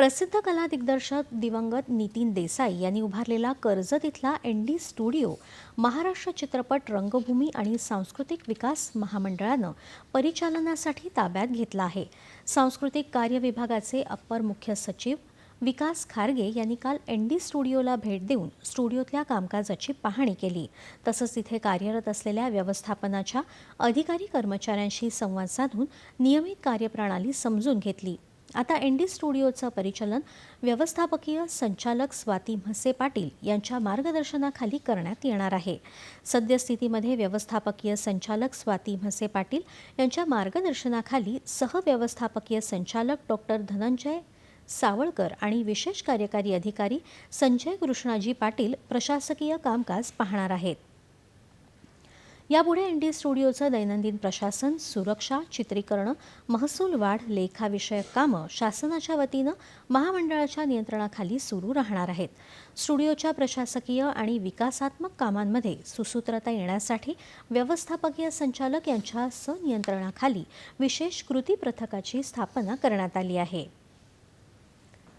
प्रसिद्ध कला दिग्दर्शक दिवंगत नितीन देसाई यांनी उभारलेला कर्जत इथला एन डी स्टुडिओ महाराष्ट्र चित्रपट रंगभूमी आणि सांस्कृतिक विकास महामंडळानं परिचालनासाठी ताब्यात घेतला आहे. सांस्कृतिक कार्य विभागाचे अप्पर मुख्य सचिव विकास खारगे यांनी काल एन डी स्टुडिओला भेट देऊन स्टुडिओतल्या कामकाजाची पाहणी केली. तसंच तिथे कार्यरत असलेल्या व्यवस्थापनाच्या अधिकारी कर्मचाऱ्यांशी संवाद साधून नियमित कार्यप्रणाली समजून घेतली. आता एन डी स्टुडिओचं परिचालन व्यवस्थापकीय संचालक स्वाती म्हसे पाटील यांच्या मार्गदर्शनाखाली करण्यात येणार आहे. सद्यस्थितीमध्ये व्यवस्थापकीय संचालक स्वाती म्हसे पाटील यांच्या मार्गदर्शनाखाली सहव्यवस्थापकीय संचालक डॉक्टर धनंजय सावळकर आणि विशेष कार्यकारी अधिकारी संजय कृष्णाजी पाटील प्रशासकीय कामकाज पाहणार आहेत. यापुढे एन डी स्टुडिओचं दैनंदिन प्रशासन सुरक्षा चित्रीकरणं महसूल वाढ लेखाविषयक कामं शासनाच्या वतीनं महामंडळाच्या नियंत्रणाखाली सुरू राहणार आहेत. स्टुडिओच्या प्रशासकीय आणि विकासात्मक कामांमध्ये सुसूत्रता येण्यासाठी व्यवस्थापकीय संचालक यांच्या संनियंत्रणाखाली विशेष कृती पथकाची स्थापना करण्यात आली आहे.